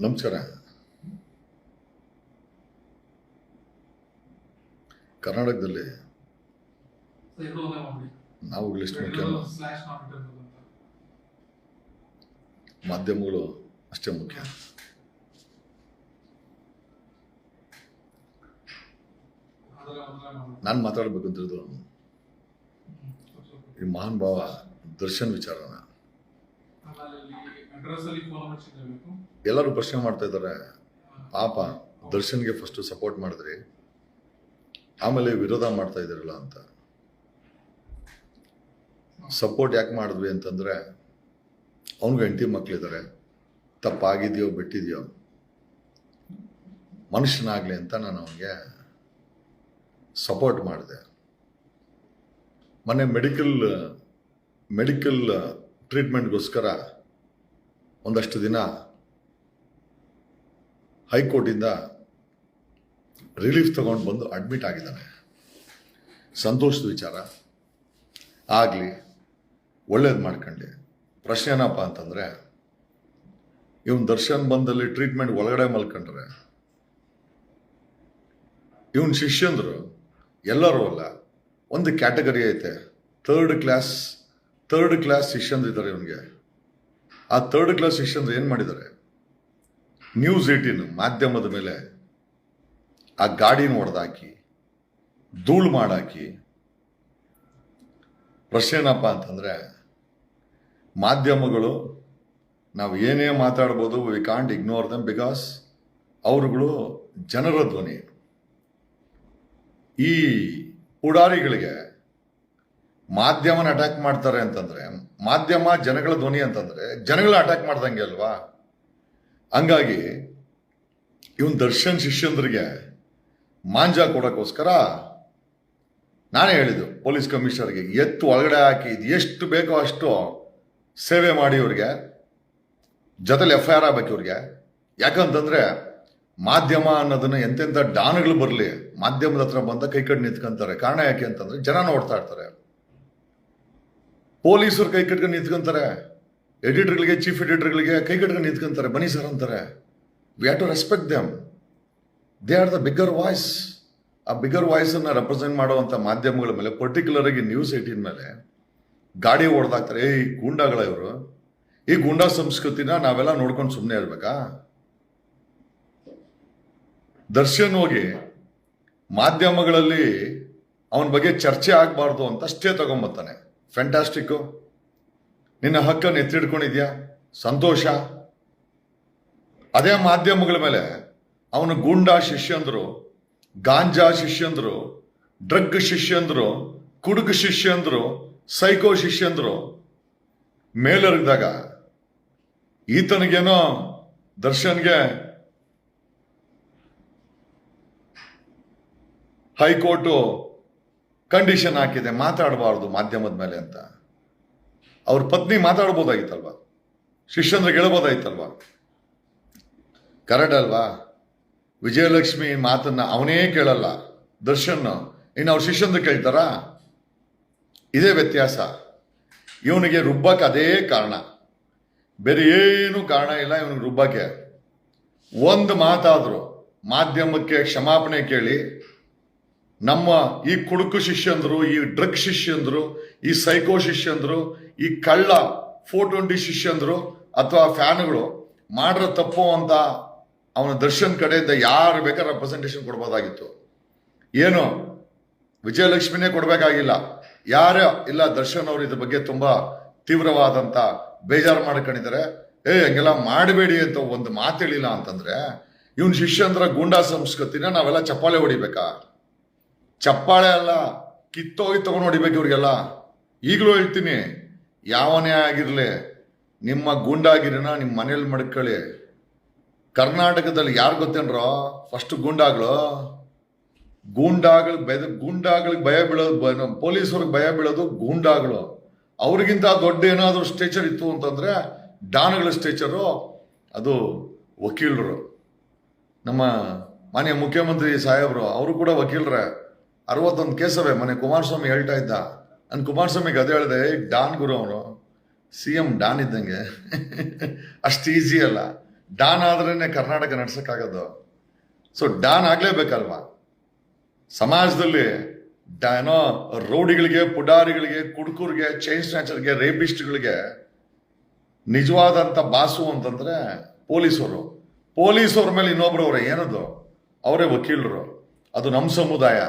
ನಮಸ್ಕಾರ. ಕರ್ನಾಟಕದಲ್ಲಿ ನಾವು ಲಿಸ್ಟ್ ಮುಖ್ಯ ಮಾಧ್ಯಮಗಳು ಅಷ್ಟೇ ಮುಖ್ಯ. ನಾನು ಮಾತಾಡಬೇಕು ಅಂತ ಹೇಳಿದ್ರು. ಈ ಮಹಾನ್ ಭಾವ ದರ್ಶನ್ ವಿಚಾರನ. ಎಲ್ಲರೂ ಪ್ರಶ್ನೆ ಮಾಡ್ತಾ ಇದ್ದಾರೆ. ಪಾಪ, ದರ್ಶನ್ಗೆ ಫಸ್ಟ್ ಸಪೋರ್ಟ್ ಮಾಡಿದ್ರಿ ಆಮೇಲೆ ವಿರೋಧ ಮಾಡ್ತಾ ಇದ್ದೀರಲ್ಲ ಅಂತ. ಸಪೋರ್ಟ್ ಯಾಕೆ ಮಾಡಿದ್ವಿ ಅಂತಂದರೆ, ಅವನಿಗೆ ಹೆಂಡತಿ ಮಕ್ಕಳಿದ್ದಾರೆ ತಪ್ಪಾಗಿದೆಯೋ, ಬಿಟ್ಟಿದೆಯೋ, ಮನುಷ್ಯನಾಗಲಿ ಅಂತ ನಾನು ಅವನಿಗೆ ಸಪೋರ್ಟ್ ಮಾಡಿದೆ. ಮೊನ್ನೆ ಮೆಡಿಕಲ್ ಮೆಡಿಕಲ್ ಟ್ರೀಟ್ಮೆಂಟ್ಗೋಸ್ಕರ ಒಂದಷ್ಟು ದಿನ ಹೈಕೋರ್ಟಿಂದ ರಿಲೀಫ್ ತಗೊಂಡು ಬಂದು ಅಡ್ಮಿಟ್ ಆಗಿದ್ದಾನೆ. ಸಂತೋಷದ ವಿಚಾರ. ಆಗಲಿ, ಒಳ್ಳೇದು ಮಾಡ್ಕೊಂಡು. ಪ್ರಶ್ನೆ ಏನಪ್ಪ ಅಂತಂದರೆ, ಇವನು ದರ್ಶನ್ ಬಂದಲ್ಲಿ ಟ್ರೀಟ್ಮೆಂಟ್ ಒಳಗಡೆ ಮಲ್ಕೊಂಡ್ರೆ, ಇವನ್ ಶಿಷ್ಯಂದರು ಎಲ್ಲರೂ ಅಲ್ಲ, ಒಂದು ಕ್ಯಾಟಗರಿ ಐತೆ. ಥರ್ಡ್ ಕ್ಲಾಸ್ ಥರ್ಡ್ ಕ್ಲಾಸ್ ಶಿಷ್ಯಂದ್ರಿದ್ದಾರೆ ಇವನಿಗೆ. ಆ ಥರ್ಡ್ ಕ್ಲಾಸ್ ಶಿಷ್ಯಂದ್ರು ಏನು ಮಾಡಿದ್ದಾರೆ? ನ್ಯೂಸ್ ಏಟೀನ್ ಮಾಧ್ಯಮದ ಮೇಲೆ ಆ ಗಾಡಿನ ಹೊಡೆದಾಕಿ ಧೂಳು ಮಾಡಾಕಿ ಪ್ರಶ್ನೆ ಏನಪ್ಪ ಅಂತಂದ್ರೆ ಮಾಧ್ಯಮಗಳು ನಾವು ಏನೇ ಮಾತಾಡ್ಬೋದು we can't ignore them because ಅವರುಗಳು ಜನರ ಧ್ವನಿ. ಈ ಪುಡಾರಿಗಳಿಗೆ ಮಾಧ್ಯಮನ ಅಟ್ಯಾಕ್ ಮಾಡ್ತಾರೆ ಅಂತಂದ್ರೆ, ಮಾಧ್ಯಮ ಜನಗಳ ಧ್ವನಿ ಅಂತಂದ್ರೆ, ಜನಗಳ ಅಟ್ಯಾಕ್ ಮಾಡ್ದಂಗೆ ಅಲ್ವಾ? ಹಂಗಾಗಿ ಇವನ್ ದರ್ಶನ್ ಶಿಷ್ಯಂದ್ರಿಗೆ ಮಾಂಜ ಕೊಡೋಕ್ಕೋಸ್ಕರ ನಾನೇ ಹೇಳಿದ್ದು, ಪೊಲೀಸ್ ಕಮಿಷನರ್ಗೆ, ಎತ್ತು ಒಳಗಡೆ ಹಾಕಿ ಎಷ್ಟು ಬೇಕೋ ಅಷ್ಟು ಸೇವೆ ಮಾಡಿ ಇವ್ರಿಗೆ. ಜೊತೆಲಿ ಎಫ್ ಐ ಆರ್ ಆಗ್ಬೇಕು ಇವ್ರಿಗೆ. ಯಾಕಂತಂದರೆ ಮಾಧ್ಯಮ ಅನ್ನೋದನ್ನ ಎಂತೆಂಥ ಡಾನ್ಗಳು ಬರಲಿ, ಮಾಧ್ಯಮದ ಹತ್ರ ಬಂದ ಕೈ ಕಟ್ಟು ನಿಂತ್ಕೊಂತಾರೆ. ಕಾರಣ ಯಾಕೆ ಅಂತಂದ್ರೆ ಜನ ನೋಡ್ತಾ ಇರ್ತಾರೆ. ಪೊಲೀಸರು ಕೈ ಕಟ್ಕೊಂಡು ನಿಂತ್ಕೊಂತಾರೆ. ಎಡಿಟರ್ಗಳಿಗೆ ಚೀಫ್ ಎಡಿಟರ್ಗಳಿಗೆ ಕೈ ಕಟ್ಕೊಂಡು ನಿಂತ್ಕೊಂತಾರೆ. ಬನ್ನಿ ಸರ್ ಅಂತಾರೆ. We have to respect them they are the bigger voice ಆ ಬಿಗ್ಗರ್ ವಾಯ್ಸನ್ನು ರೆಪ್ರೆಸೆಂಟ್ ಮಾಡುವಂಥ ಮಾಧ್ಯಮಗಳ ಮೇಲೆ ಪರ್ಟಿಕ್ಯುಲರ್ ಆಗಿ ನ್ಯೂಸ್ ಏಟೀನ್ ಮೇಲೆ ಗಾಡಿ ಹೊಡೆದಾಕ್ತಾರೆ. ಏಯ್, ಗೂಂಡಾಗಳ ಇವರು. ಈ ಗೂಂಡಾ ಸಂಸ್ಕೃತಿನ ನಾವೆಲ್ಲ ನೋಡ್ಕೊಂಡು ಸುಮ್ಮನೆ ಇರ್ಬೇಕಾ? ದರ್ಶನ್ ಹೋಗಿ ಮಾಧ್ಯಮಗಳಲ್ಲಿ ಅವನ ಬಗ್ಗೆ ಚರ್ಚೆ ಆಗಬಾರ್ದು ಅಂತ ಸ್ಟೇ ತಗೊಂಬರ್ತಾನೆ ಫ್ಯಾಂಟಾಸ್ಟಿಕ್ಕು ನಿನ್ನ ಹಕ್ಕನ್ನು ಎತ್ತಿಡ್ಕೊಂಡಿದ್ಯಾ? ಸಂತೋಷ. ಅದೇ ಮಾಧ್ಯಮಗಳ ಮೇಲೆ ಅವನು ಗೂಂಡಾ ಶಿಷ್ಯಂದರು, ಗಾಂಜಾ ಶಿಷ್ಯಂದರು, ಡ್ರಗ್ ಶಿಷ್ಯಂದರು, ಕುಡುಗ ಶಿಷ್ಯಂದರು, ಸೈಕೋ ಶಿಷ್ಯಂದರು. ಮೇಲರಿದಾಗ ಈತನಿಗೇನೋ ದರ್ಶನ್ಗೆ ಹೈಕೋರ್ಟು ಕಂಡೀಷನ್ ಹಾಕಿದೆ, ಮಾತಾಡಬಾರ್ದು ಮಾಧ್ಯಮದ ಮೇಲೆ ಅಂತ. ಅವ್ರ ಪತ್ನಿ ಮಾತಾಡ್ಬೋದಾಗಿತ್ತಲ್ವ? ಶಿಷ್ಯಂದ್ರಿಗೆ ಗೆಳಬೋದಾಯ್ತಲ್ವ ಕರೆಕ್ಟ್ ಅಲ್ವಾ? ವಿಜಯಲಕ್ಷ್ಮಿ ಮಾತನ್ನ ಅವನೇ ಕೇಳಲ್ಲ. ದರ್ಶನ್, ಇನ್ನು ಅವ್ರ ಶಿಷ್ಯಂದ್ರ ಕೇಳ್ತಾರಾ? ಇದೇ ವ್ಯತ್ಯಾಸ. ಇವನಿಗೆ ರುಬ್ಬಕ್ಕೆ ಅದೇ ಕಾರಣ. ಬೇರೆ ಏನು ಕಾರಣ ಇಲ್ಲ ಇವನಿಗೆ ರುಬ್ಬಕ್ಕೆ. ಒಂದು ಮಾತಾದ್ರು, ಮಾಧ್ಯಮಕ್ಕೆ ಕ್ಷಮಾಪಣೆ ಕೇಳಿ ನಮ್ಮ ಈ ಕುಡುಕು ಶಿಷ್ಯಂದ್ರು, ಈ ಡ್ರಗ್ ಶಿಷ್ಯಂದ್ರು, ಈ ಸೈಕೋ ಶಿಷ್ಯಂದ್ರು, ಈ ಕಳ್ಳ ಫೋರ್ ಟ್ವೆಂಟಿ ಶಿಷ್ಯಂದ್ರು ಅಥವಾ ಫ್ಯಾನ್ಗಳು ಮಾಡ್ರ ತಪ್ಪು ಅಂತ ಅವನ ದರ್ಶನ್ ಕಡೆಯಿಂದ ಯಾರು ಬೇಕಾದ್ರೆ ರೆಪ್ರೆಸೆಂಟೇಷನ್ ಕೊಡ್ಬೋದಾಗಿತ್ತು. ಏನು? ವಿಜಯಲಕ್ಷ್ಮಿನೇ ಕೊಡಬೇಕಾಗಿಲ್ಲ. ಯಾರು? ಇಲ್ಲ, ದರ್ಶನ್ ಅವರು ಇದ್ರ ಬಗ್ಗೆ ತುಂಬಾ ತೀವ್ರವಾದಂತ ಬೇಜಾರು ಮಾಡ್ಕೊಂಡಿದ್ದಾರೆ. ಏ, ಹಂಗೆಲ್ಲ ಮಾಡಬೇಡಿ ಅಂತ ಒಂದು ಮಾತೇಳಿಲ್ಲ ಅಂತಂದ್ರೆ, ಇವನ್ ಶಿಷ್ಯಂದ್ರ ಗೂಂಡಾ ಸಂಸ್ಕೃತಿನ ನಾವೆಲ್ಲ ಚಪ್ಪಾಳೆ ಹೊಡಿಬೇಕಾ? ಚಪ್ಪಾಳೆ ಅಲ್ಲ ಕಿತ್ತೋಗಿ ತಗೊಂಡು ಹೊಡಿಬೇಕು ಇವ್ರಿಗೆಲ್ಲ. ಈಗಲೂ ಹೇಳ್ತೀನಿ ಯಾವನೇ ಆಗಿರಲಿ, ನಿಮ್ಮ ಗೂಂಡಾಗಿರಿನ ನಿಮ್ಮ ಮನೇಲಿ ಮಡ್ಕೊಳ್ಳಿ. ಕರ್ನಾಟಕದಲ್ಲಿ ಯಾರು ಗೊತ್ತೇನ್ರೋ ಫಸ್ಟ್ ಗೂಂಡಾಗಳು. ಗೂಂಡಾಗಳು ಬೆದ ಗೂಂಡಾಗಳಿಗೆ ಭಯ ಬೀಳೋದು ಪೊಲೀಸರಿಗೆ ಭಯ ಬೀಳೋದು ಗೂಂಡಾಗಳು. ಅವ್ರಿಗಿಂತ ದೊಡ್ಡ ಏನಾದರೂ ಸ್ಟೇಚರ್ ಇತ್ತು ಅಂತಂದರೆ, ಡಾನ್ಗಳ ಸ್ಟೇಚರು ಅದು ವಕೀಲರು. ನಮ್ಮ ಮಾನ್ಯ ಮುಖ್ಯಮಂತ್ರಿ ಸಾಹೇಬರು, ಅವರು ಕೂಡ ವಕೀಲರೇ. ಅರವತ್ತೊಂದು ಕೇಸವೇ ಮನೆ ಕುಮಾರಸ್ವಾಮಿ ಹೇಳ್ತಾ ಇದ್ದ. ನಾನು ಕುಮಾರಸ್ವಾಮಿಗೆ ಅದೇ ಹೇಳಿದೆ "ಏಯ್, ಡಾನ್ ಗುರು ಅವರು ಸಿ ಎಂ ಡಾನ್ ಇದ್ದಂಗೆ. ಅಷ್ಟು ಈಸಿ ಅಲ್ಲ. ಡಾನ್ ಆದ್ರೇನೆ ಕರ್ನಾಟಕ ನಡೆಸೋಕ್ಕಾಗೋದು. ಸೊ ಡಾನ್ ಆಗಲೇಬೇಕಲ್ವಾ? ಸಮಾಜದಲ್ಲಿ ಏನೋ ರೌಡಿಗಳಿಗೆ ಪುಡಾರಿಗಳಿಗೆ ಕುಡುಕರಿಗೆ ಚೈನ್ ಸ್ನ್ಯಾಚರ್ಗೆ ರೇಪಿಸ್ಟ್ಗಳಿಗೆ ನಿಜವಾದಂಥ ಬಾಸು ಅಂತಂದ್ರೆ ಪೊಲೀಸರು. ಪೊಲೀಸವ್ರ ಮೇಲೆ ಇನ್ನೊಬ್ರು ಅವರೇ ಏನದು? ಅವರೇ ವಕೀಲರು. ಅದು ನಮ್ಮ ಸಮುದಾಯ.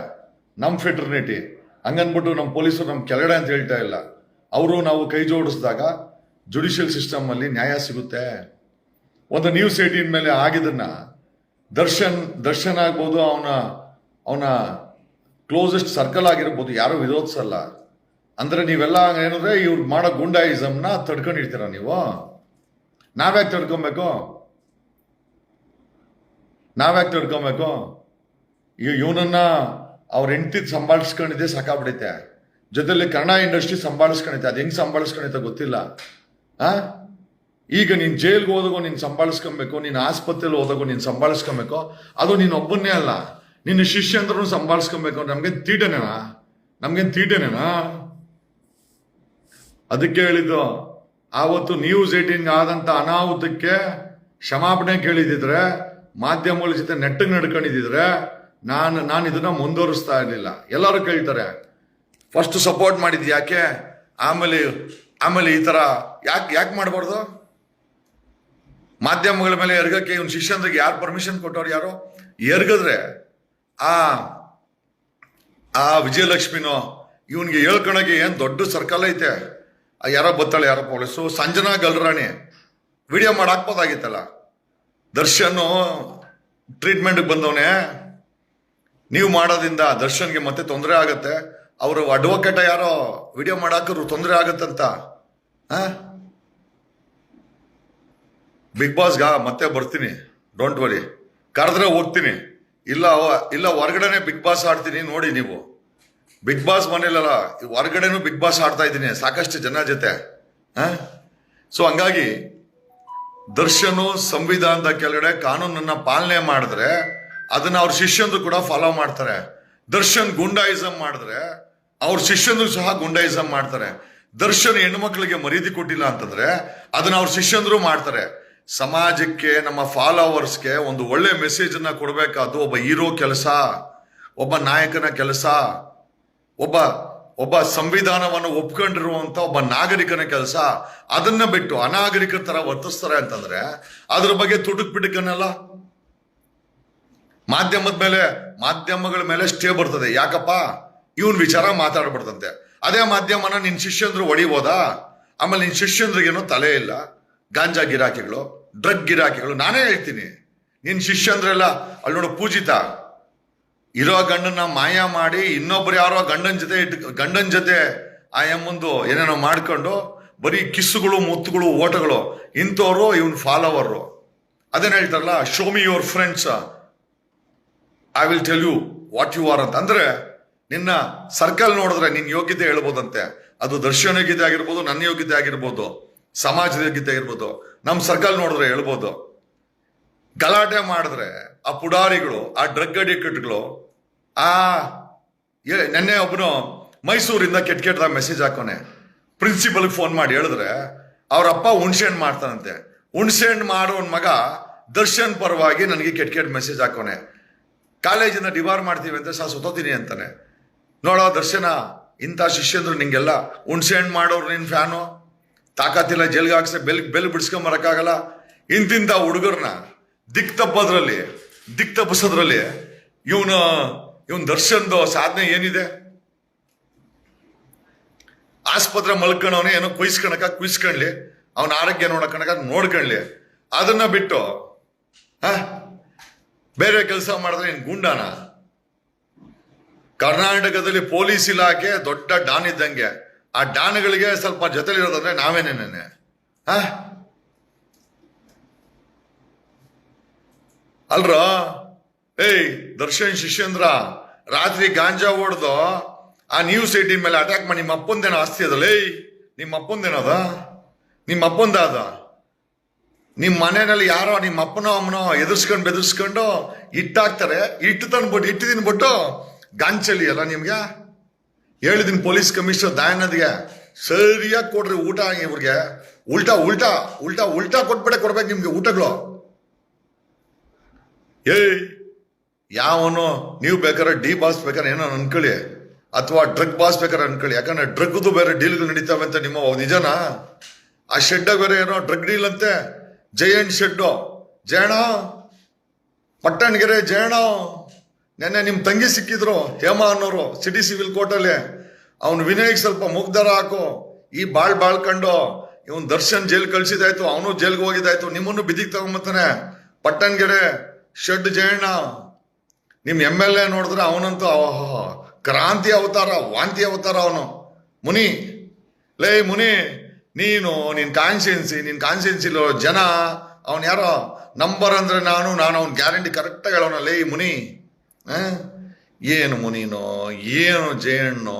ನಮ್ಮ ಫೆಟರ್ನಿಟಿ ಹಂಗನ್ಬಿಟ್ಟು ನಮ್ಮ ಪೊಲೀಸರು ನಮ್ಮ ಕೆಳಗಡೆ ಅಂತ ಹೇಳ್ತಾ ಇಲ್ಲ. ಅವರು ನಾವು ಕೈ ಜೋಡಿಸಿದಾಗ ಜುಡಿಷಿಯಲ್ ಸಿಸ್ಟಮ್ ಅಲ್ಲಿ ನ್ಯಾಯ ಸಿಗುತ್ತೆ. ಒಂದು ನ್ಯೂಸ್ ಏಟೀನ್ ಮೇಲೆ ಆಗಿದ್ದನ್ನು ದರ್ಶನ್ ದರ್ಶನ್ ಆಗ್ಬೋದು, ಅವನ ಅವನ ಕ್ಲೋಸೆಸ್ಟ್ ಸರ್ಕಲ್ ಆಗಿರ್ಬೋದು, ಯಾರು ವಿರೋಧಿಸಲ್ಲ. ಅಂದ್ರೆ ನೀವೆಲ್ಲ ಏನಂದ್ರೆ ಇವ್ರು ಮಾಡೋ ಗುಂಡಾಯಿಸಮ್ನ ತಡ್ಕೊಂಡಿರ್ತೀರ ನೀವು? ನಾವ್ಯಾಕೆ ತಡ್ಕೊಬೇಕು? ನಾವ್ಯಾಕೆ ತಡ್ಕೊಬೇಕು? ಇವನನ್ನ ಅವ್ರ ಹೆಂಡತಿ ಸಂಭಾಳಿಸ್ಕೊಂಡಿದ್ದೆ ಸಾಕಾಗ್ಬಿಡೈತೆ. ಜೊತೆಲಿ ಕನ್ನಡ ಇಂಡಸ್ಟ್ರಿ ಸಂಭಾಳಿಸ್ಕೊಂಡೈತೆ ಅದು ಹೆಂಗ್ ಸಂಭಾಳಿಸ್ಕೊಂಡೈತೆ ಗೊತ್ತಿಲ್ಲ. ಆ? ಈಗ ನೀನು ಜೈಲ್ಗೆ ಹೋದಾಗೋ ನೀನು ಸಂಭಾಳಿಸ್ಕೊಬೇಕು, ನೀನು ಆಸ್ಪತ್ರೆಯಲ್ಲಿ ಹೋದಾಗೋ ನೀನು ಸಂಭಾಳಿಸ್ಕೊಬೇಕು, ಅದು ನೀನು ಒಬ್ಬನೇ ಅಲ್ಲ. ನಿನ್ನ ಶಿಷ್ಯಂದ್ರೂ ಸಂಭಾಳಿಸ್ಕೊಬೇಕು. ನಮ್ಗೆ ತೀಟನೇನಾ? ನಮ್ಗೆ ತೀಟನೇನಾ? ಅದಕ್ಕೆ ಹೇಳಿದ್ದು, ಆವತ್ತು ನ್ಯೂಸ್ ಏಟೀನ್ ಆದಂಥ ಅನಾಹುತಕ್ಕೆ ಕ್ಷಮಾಪಣೆ ಕೇಳಿದಿದ್ರೆ, ಮಾಧ್ಯಮಗಳ ಜೊತೆ ನೆಟ್ಟಗೆ ನಡ್ಕೊಂಡಿದ್ರೆ ನಾನು ನಾನು ಇದನ್ನ ಮುಂದುವರಿಸ್ತಾ ಇರಲಿಲ್ಲ. ಎಲ್ಲರೂ ಕೇಳ್ತಾರೆ ಫಸ್ಟ್ ಸಪೋರ್ಟ್ ಮಾಡಿದ್ದು ಯಾಕೆ? ಆಮೇಲೆ ಆಮೇಲೆ ಈ ಥರ ಯಾಕೆ ಯಾಕೆ ಮಾಡಬಾರ್ದು? ಮಾಧ್ಯಮಗಳ ಮೇಲೆ ಎರ್ಗಕ್ಕೆ ಇವನು ಶಿಷ್ಯಂದ್ರಿಗೆ ಯಾರು ಪರ್ಮಿಷನ್ ಕೊಟ್ಟವ್ರು ಯಾರು? ಎರ್ಗದ್ರೆ ಆ ಆ ವಿಜಯಲಕ್ಷ್ಮಿನೋ ಇವನಿಗೆ ಹೇಳ್ಕೊಳಗೆ ಏನು ದೊಡ್ಡ ಸರ್ಕಲ್ ಐತೆ. ಯಾರೋ ಬತ್ತಾಳೆ ಯಾರೋ ಪೊಲೀಸು ಸಂಜನಾ ಗಲ್ರಾಣಿ ವಿಡಿಯೋ ಮಾಡಾಕ್ಬೋದಾಗಿತ್ತಲ್ಲ ದರ್ಶನ್ ಟ್ರೀಟ್ಮೆಂಟ್ಗೆ ಬಂದವನೇ. ನೀವು ಮಾಡೋದ್ರಿಂದ ದರ್ಶನ್ಗೆ ಮತ್ತೆ ತೊಂದರೆ ಆಗುತ್ತೆ. ಅವರು ಅಡ್ವೊಕೇಟ ಯಾರೋ ವಿಡಿಯೋ ಮಾಡಾಕರು ತೊಂದರೆ ಆಗತ್ತಂತ. ಬಿಗ್ ಬಾಸ್ಗ ಮತ್ತೆ ಬರ್ತೀನಿ. ಡೋಂಟ್ ವರಿ ಕರೆದ್ರೆ ಹೋಗ್ತೀನಿ. ಇಲ್ಲ ಇಲ್ಲ, ಹೊರಗಡೆನೆ ಬಿಗ್ ಬಾಸ್ ಆಡ್ತೀನಿ ನೋಡಿ ನೀವು. ಬಿಗ್ ಬಾಸ್ ಮನೇಲಲ್ಲ ಹೊರ್ಗಡೆನೂ ಬಿಗ್ ಬಾಸ್ ಆಡ್ತಾ ಇದ್ದೀನಿ ಸಾಕಷ್ಟು ಜನ ಜೊತೆ. ಸೊ ಹಂಗಾಗಿ ದರ್ಶನು ಸಂವಿಧಾನದ ಕೆಳಗಡೆ ಕಾನೂನನ್ನ ಪಾಲನೆ ಮಾಡಿದ್ರೆ ಅದನ್ನ ಅವ್ರ ಶಿಷ್ಯಂದ್ರು ಕೂಡ ಫಾಲೋ ಮಾಡ್ತಾರೆ. ದರ್ಶನ್ ಗುಂಡಾಯಿಸಂ ಮಾಡಿದ್ರೆ, ಅವ್ರ ಶಿಷ್ಯಂದ್ರು ಸಹ ಗುಂಡಾಯಿಸಂ ಮಾಡ್ತಾರೆ. ದರ್ಶನ್ ಹೆಣ್ಮಕ್ಳಿಗೆ ಮರ್ಯಾದೆ ಕೊಟ್ಟಿಲ್ಲ ಅಂತಂದ್ರೆ, ಅದನ್ನ ಅವ್ರ ಶಿಷ್ಯಂದ್ರು ಮಾಡ್ತಾರೆ. ಸಮಾಜಕ್ಕೆ, ನಮ್ಮ ಫಾಲೋವರ್ಸ್ಗೆ ಒಂದು ಒಳ್ಳೆ ಮೆಸೇಜ್ ಅನ್ನ ಕೊಡಬೇಕಾದ್ದು ಒಬ್ಬ ಹೀರೋ ಕೆಲಸ, ಒಬ್ಬ ನಾಯಕನ ಕೆಲಸ, ಒಬ್ಬ ಒಬ್ಬ ಸಂವಿಧಾನವನ್ನು ಒಪ್ಕೊಂಡಿರುವಂತ ಒಬ್ಬ ನಾಗರಿಕನ ಕೆಲಸ, ಅದನ್ನ ಬಿಟ್ಟು ಅನಾಗರಿಕರ ತರ ವರ್ತಿಸ್ತಾರೆ ಅಂತಂದ್ರೆ, ಅದ್ರ ಬಗ್ಗೆ ತುಡುಕ್ ಬಿಡುಕನ್ನಲ್ಲ ಮಾಧ್ಯಮದ ಮೇಲೆ, ಮಾಧ್ಯಮಗಳ ಮೇಲೆ ಸ್ಟೇ ಬರ್ತದೆ. ಯಾಕಪ್ಪ? ಇವನ್ ವಿಚಾರ ಮಾತಾಡ್ಬಾರ್ದಂತೆ. ಅದೇ ಮಾಧ್ಯಮನ ನಿನ್ ಶಿಷ್ಯಂದ್ರು ಹೊಡಿಬೋದಾ ಆಮೇಲೆ ನಿನ್ ಶಿಷ್ಯಂದ್ರಿಗೇನೋ ತಲೆ ಇಲ್ಲ? ಗಾಂಜಾ ಗಿರಾಕಿಗಳು, ಡ್ರಗ್ ಗಿರಾಕಿಗಳು, ನಾನೇ ಹೇಳ್ತೀನಿ. ನಿನ್ ಶಿಷ್ಯಂದ್ರೆಲ್ಲ, ಅಲ್ಲಿ ನೋಡು ಪೂಜಿತ. ಇರೋ ಗಂಡನ್ನ ಮಾಯ ಮಾಡಿ ಇನ್ನೊಬ್ರು ಯಾರೋ ಗಂಡನ ಜೊತೆ ಇಟ್, ಗಂಡನ ಜೊತೆ ಆ ಏನೇನೋ ಮಾಡ್ಕೊಂಡು ಬರೀ ಕಿಸ್ಸುಗಳು, ಮುತ್ತುಗಳು, ಓಟಗಳು ಇಂಥವ್ರು ಇವನ್ ಫಾಲೋವರು ಅದೇನು ಹೇಳ್ತಾರಲ್ಲ show me your friends I will tell you what you are ಅಂತ. ಅಂದ್ರೆ, ನಿನ್ನ ಸರ್ಕಲ್ ನೋಡಿದ್ರೆ ನಿನ್ನ ಯೋಗ್ಯತೆ ಹೇಳ್ಬೋದಂತೆ. ಅದು ದರ್ಶನ ಯೋಗ್ಯತೆ ಆಗಿರ್ಬೋದು, ನನ್ನ ಯೋಗ್ಯತೆ ಆಗಿರ್ಬೋದು, ಸಮಾಜದ ಯೋಗ್ಯತೆ ಆಗಿರ್ಬೋದು. ನಮ್ಮ ಸರ್ಕಲ್ ನೋಡಿದ್ರೆ ಹೇಳ್ಬೋದು. ಗಲಾಟೆ ಮಾಡಿದ್ರೆ ಆ ಪುಡಾರಿಗಳು, ಆ ಡ್ರಗ್ ಅಡಿಕ್ಟ್ಗಳು ಆ ನೆನ್ನೆ ಒಬ್ಬನು ಮೈಸೂರಿಂದ ಕೆಟ್ಟ ಕೆಟ್ಟದಾಗ ಮೆಸೇಜ್ ಹಾಕೋನೆ. ಪ್ರಿನ್ಸಿಪಲ್ಗೆ ಫೋನ್ ಮಾಡಿ ಹೇಳಿದ್ರೆ, ಅವ್ರ ಅಪ್ಪ ಹುಣ್ಸೆ ಹಣ್ಣು ಮಾಡ್ತಾನಂತೆ. ಹುಣ್ಸೆ ಹಣ್ಣು ಮಾಡೋನ್ ಮಗ ದರ್ಶನ್ ಪರವಾಗಿ ನನಗೆ ಕೆಟ್ಟ ಕೆಟ್ಟ ಮೆಸೇಜ್ ಹಾಕೋನೆ. ಕಾಲೇಜಿಂದ ಡಿಬಾರ್ ಮಾಡ್ತೀವಿ ಅಂತ ಸಹ ಸುತ್ತೋತೀನಿ ಅಂತಾನೆ. ನೋಡೋ ದರ್ಶನ, ಇಂಥ ಶಿಷ್ಯಂದ್ರು ನಿಂಗೆಲ್ಲ ಹುಣ್ಸೆ ಹಣ್ಣು ಮಾಡೋರು ನಿನ್ನ ಫ್ಯಾನು. ತಾಕತ್ತಿಲ್ಲ ಜೈಲ್ಗೆ ಹಾಕ್ಸ, ಬೆಲ್ ಬೆಲ್ ಬಿಡಿಸ್ಕೊಂಬರಕ್ಕಾಗಲ್ಲ. ಇಂತಿಂಥ ಹುಡುಗರನ್ನ ದಿಕ್ ತಪ್ಪೋದ್ರಲ್ಲಿ, ದಿಕ್ ತಪ್ಪಿಸೋದ್ರಲ್ಲಿ ಇವನು, ಇವನ್ ದರ್ಶನದ ಸಾಧನೆ ಏನಿದೆ? ಆಸ್ಪತ್ರೆ ಮಲ್ಕೊಂಡವನೇ ಏನೋ ಕುಯ್ಸ್ಕೊಳಕ ಕುಯ್ಸ್ಕೊಂಡ್ಲಿ ಅವನ ಆರೋಗ್ಯ ನೋಡಕಣಕ ನೋಡ್ಕೊಳ್ಳಿ ಅದನ್ನ ಬಿಟ್ಟು ಆ ಬೇರೆ ಕೆಲಸ ಮಾಡಿದ್ರೆ ಏನು ಗುಂಡಾನ? ಕರ್ನಾಟಕದಲ್ಲಿ ಪೊಲೀಸ್ ಇಲಾಖೆ ದೊಡ್ಡ ಡಾನ್ ಇದ್ದಂಗೆ. ಆ ಡಾನ್ಗಳಿಗೆ ಸ್ವಲ್ಪ ಜೊತೆಲಿರೋದಂದ್ರೆ ನಾವೇನೇನೆ ಅಲ್ರ? ಏಯ್, ದರ್ಶನ್ ಶಿಷ್ಯಂದ್ರ, ರಾತ್ರಿ ಗಾಂಜಾ ಹೊಡೆದು, ಆ ನ್ಯೂ ಸಿಟಿ ಮೇಲೆ ಅಟ್ಯಾಕ್ ಮಾಡಿ ನಿಮ್ಮ ಅಪ್ಪಂದೇನೋ ಆಸ್ತಿ ಅದಲ್ಲ, ಏಯ್ ನಿಮ್ಮ ಅಪ್ಪಂದೇನದ ನಿಮ್ಮ ಅಪ್ಪಂದ ಅದ ನಿಮ್ಮ ಮನೆಯಲ್ಲಿ ಯಾರೋ ನಿಮ್ಮ ಅಪ್ಪನೋ ಅಮ್ಮನೋ ಎದುರ್ಸ್ಕೊಂಡು ಬೆದರ್ಸ್ಕೊಂಡು ಇಟ್ಟಾಕ್ತಾರೆ ಇಟ್ಟು ತಂದ್ಬಿಟ್ಟು ಇಟ್ಟು ತಿನ್ಬಿಟ್ಟು ಗಾಂಚಲಿ ಅಲ್ಲ ನಿಮ್ಗೆ? ಹೇಳಿದಿನ ಪೊಲೀಸ್ ಕಮಿಷನರ್ ದಯಾನಂದ್ಗೆ, ಸರಿಯಾಗಿ ಕೊಡ್ರಿ ಊಟ ಇವ್ರಿಗೆ. ಉಲ್ಟಾ ಉಲ್ಟಾ ಉಲ್ಟಾ ಉಲ್ಟಾ ಕೊಟ್ಬಿಟ್ಟೆ ಕೊಡ್ಬೇಕು ನಿಮ್ಗೆ ಊಟಗಳು. ಏಯ್, ಯಾವನು ನೀವು ಬೇಕಾದ್ರೆ ಡಿ ಬಾಸ್ ಬೇಕಾದ್ರೆ ಏನೋ ಅನ್ಕೊಳ್ಳಿ. ಅಥವಾ ಡ್ರಗ್ ಬಾಸ್ ಬೇಕಾದ್ರೆ ಅನ್ಕೊಳ್ಳಿ. ಯಾಕಂದ್ರೆ ಡ್ರಗ್ದು ಬೇರೆ ಡೀಲ್ಗಳು ನಡೀತಾವೆ ಅಂತ ನಿಮ್ಮ ನಿಜನಾ? ಆ ಶೆಡ್ ಬೇರೆ ಏನೋ ಡ್ರಗ್ ಡೀಲ್ ಅಂತೆ. Giant shed. ಜಯಣ ಪಟ್ಟಣಗೆರೆ ಜಯಣ ನೆನ್ನೆ ನಿಮ್ಮ ತಂಗಿ ಸಿಕ್ಕಿದ್ರು, ಹೇಮಾ ಅನ್ನೋರು ಸಿಟಿ ಸಿವಿಲ್ ಕೋರ್ಟಲ್ಲಿ ಅವನು ವಿನಯ್ಗೆ ಸ್ವಲ್ಪ ಮುಗ್ಧರ ಹಾಕು. ಈ ಬಾಳ್ ಬಾಳ್ಕೊಂಡು ಇವನ್ ದರ್ಶನ್ ಜೈಲ್ ಕಳ್ಸಿದಾಯ್ತು ಅವನು ಜೈಲ್ಗೆ ಹೋಗಿದ್ದಾಯ್ತು. ನಿಮ್ಮನ್ನು ಬಿದಿಗ್ ತಗೊಂಬತ್ತಾನೆ. ಪಟ್ಟಣಗೆರೆ, ಶೆಡ್ ಜಯಣ್ಣ. ನಿಮ್ಮ ಎಂ ಎಲ್ ಎ ನೋಡಿದ್ರೆ ಅವನಂತೂ ಕ್ರಾಂತಿ ಅವತಾರ, ವಾಂತಿ ಅವತಾರ ಅವನು. ಮುನಿ, ಲೇ ಮುನಿ. ನೀನು ನಿನ್ ಕಾನ್ಸಿಯನ್ಸಿ ನಿನ್ ಇಲ್ಲೋ ಜನ, ಅವನ್ ಯಾರೋ ನಂಬರ್ ಅಂದ್ರೆ ನಾನು ನಾನು ಅವ್ನ ಗ್ಯಾರಂಟಿ ಕರೆಕ್ಟಾಗಿ ಹೇಳೋನಲ್ಲ ಈ ಮುನಿ? ಏನು ಮುನಿನೋ, ಏನು ಜೇಣ್ಣೋ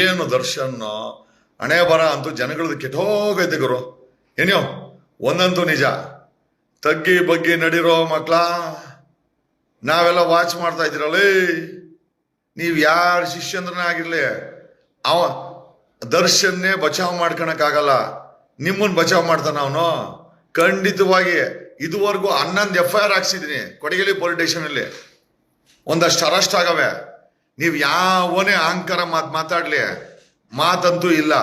ಏನು ದರ್ಶನ್ನೋ ಹಣೆ ಬರ ಅಂತೂ ಜನಗಳದ್ದು ಕೆಟ್ಟೋಗೈತೆ ಗುರು ಏನೋ ಒಂದಂತೂ ನಿಜ ತಗ್ಗಿ ಬಗ್ಗಿ ನಡಿರೋ ಮಕ್ಳ, ನಾವೆಲ್ಲ ವಾಚ್ ಮಾಡ್ತಾ ಇದ್ದೀರಲ್ಲೇ ನೀವು ಯಾರು ಶಿಷ್ಯಂದ್ರನೇ ಆಗಿರ್ಲಿ, ಅವ ದರ್ಶನ್ನೇ ಬಚಾವ್ ಮಾಡ್ಕೊಳಕ್ಕಾಗಲ್ಲ ನಿಮ್ಮನ್ನು ಬಚಾವ್ ಮಾಡ್ತಾನ ಅವನು. ಖಂಡಿತವಾಗಿ ಇದುವರೆಗೂ ಹನ್ನೊಂದು ಎಫ್ ಐ ಆರ್ ಹಾಕ್ಸಿದೀನಿ ಕೊಡಗೇಲಿ ಪೊಲೀಸ್ ಸ್ಟೇಷನ್ ಅಲ್ಲಿ. ಒಂದಷ್ಟು ಅರೆಸ್ಟ್ ಆಗವೆ. ನೀವು ಯಾವನೇ ಅಹಂಕಾರ ಮಾತು ಮಾತಾಡ್ಲಿ. ಮಾತಂತೂ ಇಲ್ಲ.